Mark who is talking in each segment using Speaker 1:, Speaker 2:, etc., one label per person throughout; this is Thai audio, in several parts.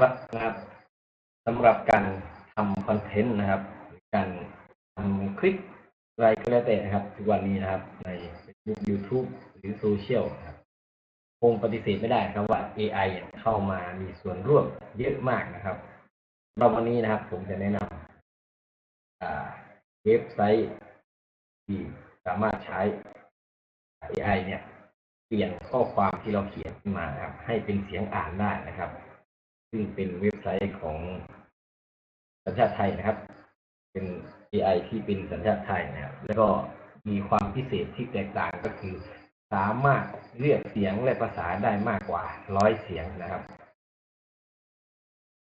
Speaker 1: ครับนะครับสำหรับการทำคอนเทนต์นะครับ การทำคลิปอะไรก็แล้วแต่นะครับ ทุกวันนี้นะครับ ใน Facebook YouTube หรือโซเชียลครับคงปฏิเสธไม่ได้ครับว่า AI เข้ามามีส่วนร่วมเยอะมากนะครับเราวันนี้นะครับ ผมจะแนะนำเว็บไซต์ที่สามารถใช้ AI เนี่ย เปลี่ยนข้อความที่เราเขียนมาครับ ให้เป็นเสียงอ่านได้นะครับ ซึ่งเป็นเว็บไซต์ของสัญชาติไทยนะครับ เป็น AI ที่เป็นสัญชาติไทยนะครับ แล้วก็มีความพิเศษที่แตกต่างก็คือ สามารถเรียกเสียงและภาษาได้มากกว่าร้อยเสียงนะครับ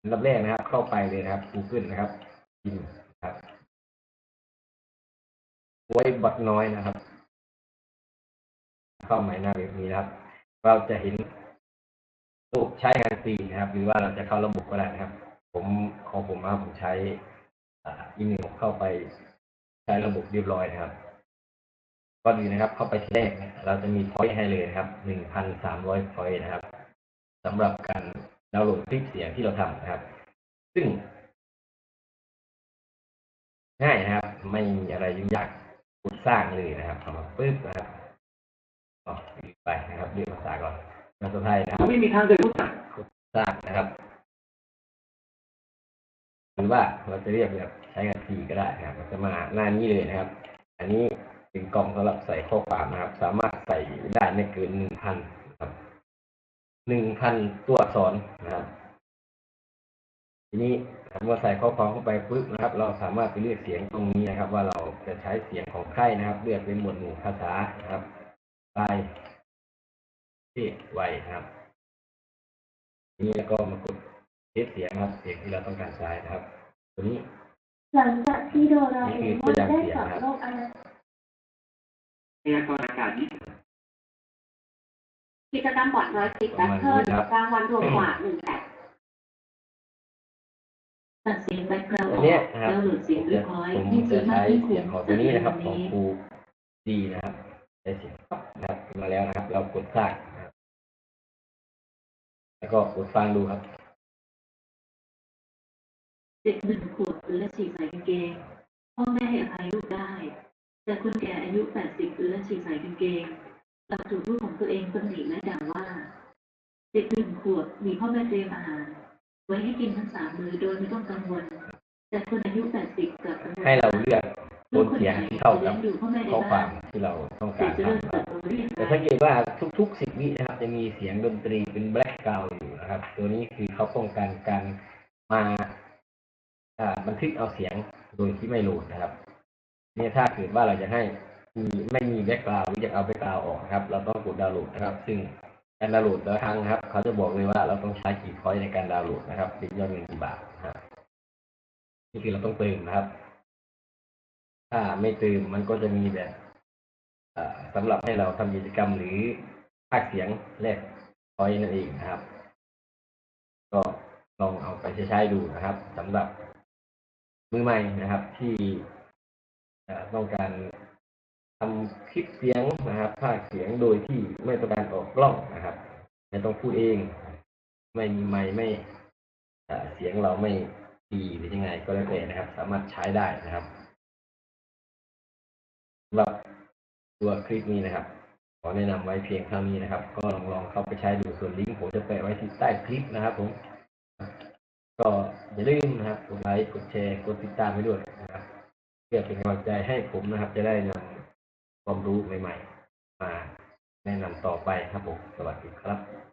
Speaker 1: อันดับแรกนะครับ เข้าไปเลยนะครับ Google นะครับพิมพ์นครับไว้บัดน้อยนะครับ เข้าหมายหน้าเว็บนี้นะครับ เราจะเห็น ระบบใช้งานฟรีนะครับ หรือว่าเราจะเข้าระบบก็ได้นะครับ ผมของผมนะผมใช้อีเมลเข้าไปใช้ระบบเรียบร้อยนะครับก่อนอื่นะครับ เข้าไปที่แรกเราจะมีพอยต์ให้เลยนะครับหนึ่งพันสามร้อยพอยต์นะครับสำหรับการดาวน์โหลดคลิปเสียงที่เราทำนะครับ ซึ่ง ง่ายนะครับ ไม่มีอะไรยุ่งยากกดสร้างเลยนะครับทำมาปึ๊บนะครับออไปนะครับเรียนภาษาก่อน ภาษาไทยนะครับ
Speaker 2: ไม่มีทางเดินรู้จัก
Speaker 1: สร้างนะครับหรือว่าเราจะเรียกแบบใช้งานฟรีก็ได้นะครับมันจะมาหน้านี้เลยนะครับ อันนี้เป็นกล่องสำหรับใส่ข้อความนะครับ สามารถใส่ได้ไม่เกินหนึ่งพันครับหนึ่งพันตัวอักษรนะครับ ทีนี้เมื่อใส่ข้อความเข้าไปปุ๊บนะครับ เราสามารถไปเลือกเสียงตรงนี้นะครับ ว่าเราจะใช้เสียงของใครนะครับ เลือกเป็นหมวดหมู่ภาษานะครับไป ที่ไวนะครับทีนี้แล้วก็มากดเทสเสียงครับเสียงที่เราต้องการใช้นะครับ ตัวนี้
Speaker 3: หลังจากที่โดราเอมอนได้กลับโลกอนาคต
Speaker 2: พยากรณ์อากาศนี้
Speaker 3: กิจกรรมบอร์ดร้อยสิบแบทเทิลรางวัลรวมกว่าหนึ่งแสน
Speaker 4: ตัดเสียงแบ็กกราวด์
Speaker 1: อั
Speaker 4: อนอก
Speaker 1: เนี้ยนะครับ
Speaker 4: แล้วโหลดเสียง
Speaker 1: ผม
Speaker 4: เรี
Speaker 1: จะ
Speaker 4: ยบร้อย
Speaker 1: ผม
Speaker 4: ที่
Speaker 1: จะ
Speaker 4: ซื้อมา
Speaker 1: ใช้
Speaker 4: ที่
Speaker 1: เสี
Speaker 4: คุ้
Speaker 1: ยง
Speaker 4: ม
Speaker 1: ของตัวนี้นะครับ
Speaker 4: วั
Speaker 1: ของครูดีนะครับใช้เสียงปั๊บนะครับมาแล้วนะครับ เรากดสร้างนะครับ แล้วก็กดฟังดูครับ
Speaker 4: เด็กหนึ่งขวบและฉีกใส่กางเกง พ่อแม่ให้อภัยลูกได้ แต่คนแก่อายุแปดสิบและฉีกใส่กางเกงกลับถูกลูกของตัวเองตำหนิและด่าว่า เด็กหนึ่งขวบมีพ่อแม่เตรียมอาหารไว้ให้กินทั้งสามมื้อโดยไม่ต้องกังวล แต่คนอายุแปดสิบกลับกังวล
Speaker 1: ให้เราเลือก โทนเสียงที่เข้ากับข้อความที่เราต้องการ
Speaker 4: จะเริ่ม
Speaker 1: ทำ
Speaker 4: เติบโตได้าง
Speaker 1: แต่สังเกตว่าทุกๆสิบวินะครับ จะมีเสียงดนตรีเป็นแบล็กกราวด์อยู่นะครับ ตัวนี้คือเขาป้องกันการมาบันทึกเอาเสียงโดยที่ไม่โหลดนะครับเนี่ยถ้าเกิดว่าเราจะให้มีไม่มีแบ็กกราวด์หรือจะเอาแบ็กกราวออกครับ เราต้องกดดาวน์โหลดนะครับ ซึ่งการดาวน์โหลดแต่ละครั้งครับ เขาจะบอกเลยว่าเราต้องใช้กี่พอยต์ในการดาวน์โหลดนะครับเป็นยอดเงินกี่บาทนะครับนี่คือเราต้องเติมนะครับ ถ้าไม่เติมมันก็จะมีแบบสำหรับให้เราทำกิจกรรมหรือภาคเสียงแลกพอยนั่นเองนะครับ ก็ลองเอาไปใช้ดูนะครับสำหรับมือใหม่นะครับที่ต้องการทำคลิปเสียงนะครับภาคเสียงโดยที่ไม่ต้องการออกกล้องนะครับไม่ต้องพูดเอง ไม่มีไมค์ไม่เสียงเราไม่ดีหรือยังไงก็แล้วแต่นะครับ สามารถใช้ได้นะครับำหรับตัวคลิปนี้นะครับ ขอแนะนำไว้เพียงเท่านี้นะครับ ก็ลองลองเข้าไปใช้ดูส่วนลิงก์ผมจะแปะไว้ที่ใต้คลิปนะครับ ผม ก็อย่าลืมนะครับกดไลค์กดแชร์กดติดตามไปด้วยนะครับเพื่อเป็นกำลังใจให้ผมนะครับ จะได้นำความรู้ใหม่ ๆ มาแนะนำต่อไปครับผมสวัสดีครับ